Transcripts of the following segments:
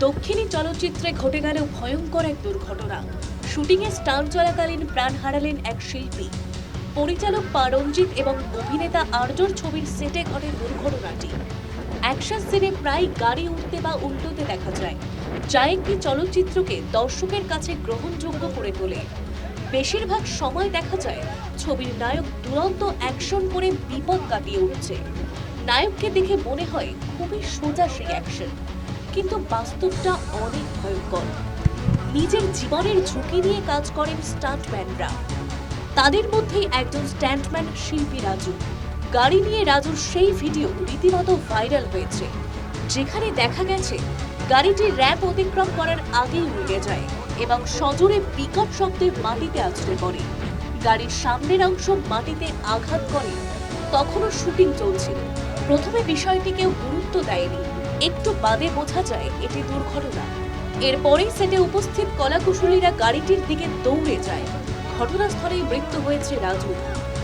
দক্ষিণী চলচ্চিত্রে ঘটে গেল ভয়ঙ্কর এক দুর্ঘটনা। শুটিংয়ে স্টান্ট চলাকালীন প্রাণ হারালেন এক শিল্পী। পরিচালক পারঞ্জিত এবং অভিনেতা আর্যর ছবির সেটে ঘটে দুর্ঘটনাটি। অ্যাকশন সিনে প্রায় গাড়ি উঠতে বা উল্টোতে দেখা যায়। যা একটি চলচ্চিত্রকে দর্শকের কাছে গ্রহণযোগ্য করে তোলে। বেশিরভাগ সময় দেখা যায়, ছবির নায়ক দুরন্ত অ্যাকশন করে বিপদ কাটিয়ে উঠছে। নায়ককে দেখে মনে হয় খুবই সোজা সেই অ্যাকশন। কিন্তু বাস্তবটা অনেক ভয়ঙ্কর। নিজের জীবনের ঝুঁকি নিয়ে কাজ করেন স্টান্টম্যানরা। তাদের মধ্যেই একজন স্ট্যান্টম্যান শিল্পী রাজু। গাড়ি নিয়ে রাজুর সেই ভিডিও রীতিমতো ভাইরাল হয়েছে, যেখানে দেখা গেছে গাড়িটি র্যাম্প অতিক্রম করার আগেই উড়ে যায় এবং সজোরে বিকট শব্দে মাটিতে আছড়ে পড়ে। গাড়ির সামনের অংশ মাটিতে আঘাত করে, তখনও শুটিং চলছিল। প্রথমে বিষয়টি কেউ গুরুত্ব দেয়নি একটু বাদে বোঝা যায় এটি দুর্ঘটনা। এরপরেই সেটে উপস্থিত কলাকুশলীরা গাড়িটির দিকে দৌড়ে যায়। ঘটনাস্থলেই মৃত্যু হয়েছে রাজু।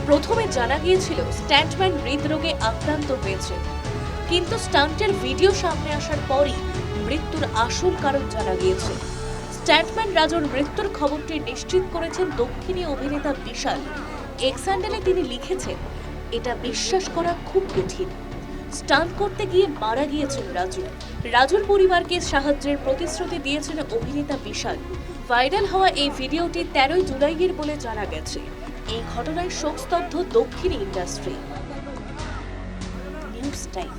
প্রথমে জানা গিয়েছিল স্ট্যান্টম্যান হৃদরোগে আক্রান্ত হয়েছে। কিন্তু স্টান্টের ভিডিও সামনে আসার পরই মৃত্যুর আসল কারণ জানা গিয়েছে। স্ট্যান্টম্যান রাজুর মৃত্যুর খবরটি নিশ্চিত করেছেন দক্ষিণী অভিনেতা বিশাল। এক্সান্ডেলে তিনি লিখেছেন, এটা বিশ্বাস করা খুব কঠিন। স্টান্ট করতে গিয়ে মারা গিয়েছেন রাজু। রাজুর পরিবারকে সাহায্যের প্রতিশ্রুতি দিয়েছেন অভিনেতা বিশাল। ভাইরাল হওয়া এই ভিডিওটি তেরোই জুলাইয়ের বলে জানা গেছে। এই ঘটনায় শোকস্তব্ধ দক্ষিণ ইন্ডাস্ট্রি। News time.